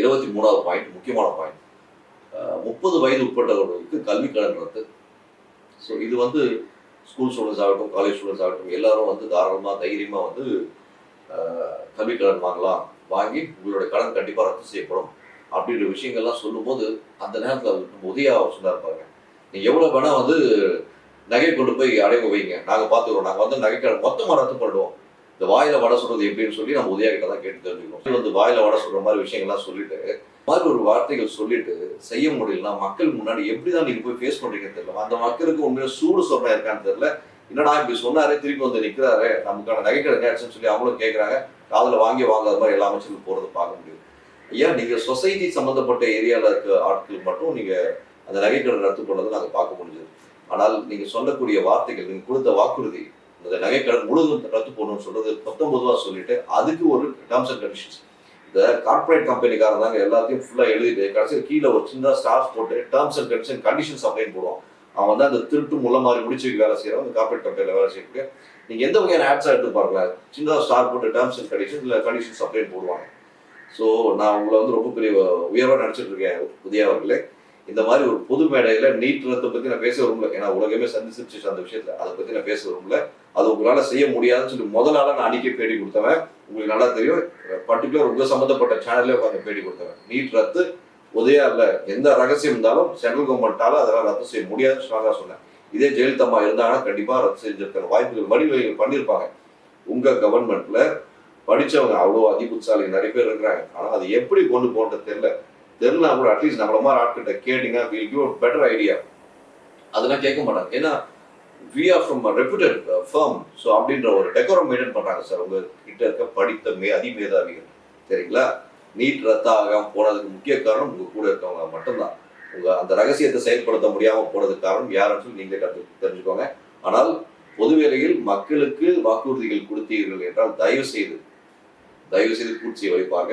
இருபத்தி மூணாவது பாயிண்ட் முக்கியமான பாயிண்ட் முப்பது வயது உட்பட்டவர்களுக்கு கல்வி கடன் ரத்து. ஸோ இது வந்து ஸ்கூல் ஸ்டூடெண்ட்ஸ் ஆகட்டும் காலேஜ் ஸ்டூடெண்ட்ஸ் ஆகட்டும் எல்லாரும் வந்து தாராளமாக தைரியமாக வந்து கல்வி கடன் வாங்கலாம். வாங்கி உங்களோட கடன் கண்டிப்பாக ரத்து செய்யப்படும். அப்படின்ற விஷயங்கள்லாம் சொல்லும்போது அந்த நேரத்தில் நம்ம உதயாக சொன்னார் பாருங்க. நீங்கள் எவ்வளோ வேணால் வந்து நகை கொண்டு போய் அடைவு வைங்க. நாங்கள் பார்த்துக்கிறோம். நாங்கள் வந்து நகை கடன் மொத்தமாக ரத்து பண்ணுவோம் இந்த வாயில வடை சொல்றது எப்படின்னு சொல்லி நம்ம உதயா கிட்ட தான் கேட்டு தெரிஞ்சுக்கணும். வந்து வாயில வடை சொல்ற மாதிரி விஷயங்கள்லாம் சொல்லிட்டு மாதிரி ஒரு வார்த்தைகள் சொல்லிட்டு செய்ய முடியலன்னா மக்கள் முன்னாடி எப்படிதான் நீங்க போய் ஃபேஸ் பண்றீங்க தெரியல. அந்த மக்களுக்கு உண்மையில சூடு சொல்றா இருக்கான்னு தெரியல. என்னடா இப்படி சொன்னாரே திருப்பி வந்து நிக்கிறாரு நமக்கான நகைக்கடை நேரச்சுன்னு சொல்லி அவங்களும் கேட்கறாங்க காதுல வாங்கி வாங்காத மாதிரி எல்லா அமைச்சர்களும் போறது பார்க்க முடியும் ஐயா நீங்க சொசைட்டி சம்பந்தப்பட்ட ஏரியால இருக்க ஆட்கள் மட்டும் நீங்க அந்த நகைக்கடை ரத்து பண்ணதை நாங்க பார்க்க முடிஞ்சது. ஆனால் நீங்க சொல்லக்கூடிய வார்த்தைகள் நீங்க கொடுத்த வாக்குறுதி இந்த நகைக்கடன் முழுவதும் ரத்து போடணும்னு சொல்றது பத்தொன்பதுவா சொல்லிட்டு அதுக்கு ஒரு டேர்ம்ஸ் அண்ட் கண்டிஷன்ஸ் இந்த கார்ப்பரேட் கம்பெனிக்காரங்க தாங்க எல்லாத்தையும் ஃபுல்லா எழுதிட்டு கடைசியில் கீழே ஒரு சின்ன ஸ்டார்ஸ் போட்டு டேர்ம்ஸ் அண்ட் கண்டிஷன் கண்டிஷன்ஸ் அப்படின்னு போடுவோம் அவன் வந்து அந்த திருட்டு முள்ள மாதிரி முடிச்சு வேலை செய்யறவன் அந்த கார்ப்பரேட் கம்பெனியில் வேலை செய்யக்கூடிய நீங்க எந்த வகையான ஆட்ஸா எடுத்து பாருங்க சின்னதாக ஸ்டார் போட்டு டேர்ம்ஸ் அண்ட் கண்டிஷன் இல்லை கண்டிஷன்ஸ் அப்படின்னு போடுவாங்க. ஸோ நான் உங்களை வந்து ரொம்ப பெரிய உயர்வாக நினச்சிட்டு இருக்கேன் புதிய அவர்களே இந்த மாதிரி ஒரு பொது மேடையில நீட் ரத்தை பத்தி நான் பேச விரும்பல. ஏன்னா உலகமே சந்திச்சிருச்சு அந்த விஷயத்துல. அதை பத்தி நான் பேச விரும்பல. அது உங்களால செய்ய முடியாதுன்னு சொல்லி முதல் நான் அடிக்க பேடி கொடுத்தவன். உங்களுக்கு நல்லா தெரியும். பர்டிகுலர் உங்க சம்பந்தப்பட்ட சேனல்ல உட்காந்து பேடி கொடுத்தவன். நீட் ரத்து உதயா இல்ல எந்த ரகசியம் இருந்தாலும் சென்ட்ரல் கவர்மெண்டால அதெல்லாம் ரத்து செய்ய முடியாதுன்னு ஸ்ட்ராங்கா சொன்னேன். இதே ஜெயலலிதா இருந்தாங்கன்னா கண்டிப்பா ரத்து செஞ்சிருக்கிற வாய்ப்புகள் வடிவகைகள் பண்ணியிருப்பாங்க. உங்க கவர்மெண்ட்ல படிச்சவங்க அவ்வளோ அதிபுட்சாலி நிறைய பேர் இருக்கிறாங்க. ஆனா அது எப்படி கொண்டு போன்றது தெரியல. தெரில கூட அட்லீஸ்ட் நம்மள மாதிரி ஆட்கிட்ட கேட்டீங்க வில் கிவ் பெட்டர் ஐடியா அதெல்லாம் கேட்க மாட்டாங்க. ஏன்னா we are from reputed firm so அப்படின்ற ஒரு டெக்கோரம் மெயின்டைன் பண்ணுறாங்க சார் உங்கள் கிட்ட இருக்க படித்த மே அதிமேதாவிகள். சரிங்களா? நீட் ரத்த ஆகாமல் போனதுக்கு முக்கிய காரணம் உங்கள் கூட இருக்கவங்க மட்டும்தான். உங்கள் அந்த ரகசியத்தை செயல்படுத்த முடியாமல் போனதுக்கு காரணம் யாருன்னு சொல்லி நீங்களே கற்று தெரிஞ்சுக்கோங்க. ஆனால் பொதுவேளையில் மக்களுக்கு வாக்குறுதிகள் கொடுத்தீர்கள் என்றால் தயவு செய்து தயவு செய்து பூர்த்தி வைப்பாங்க.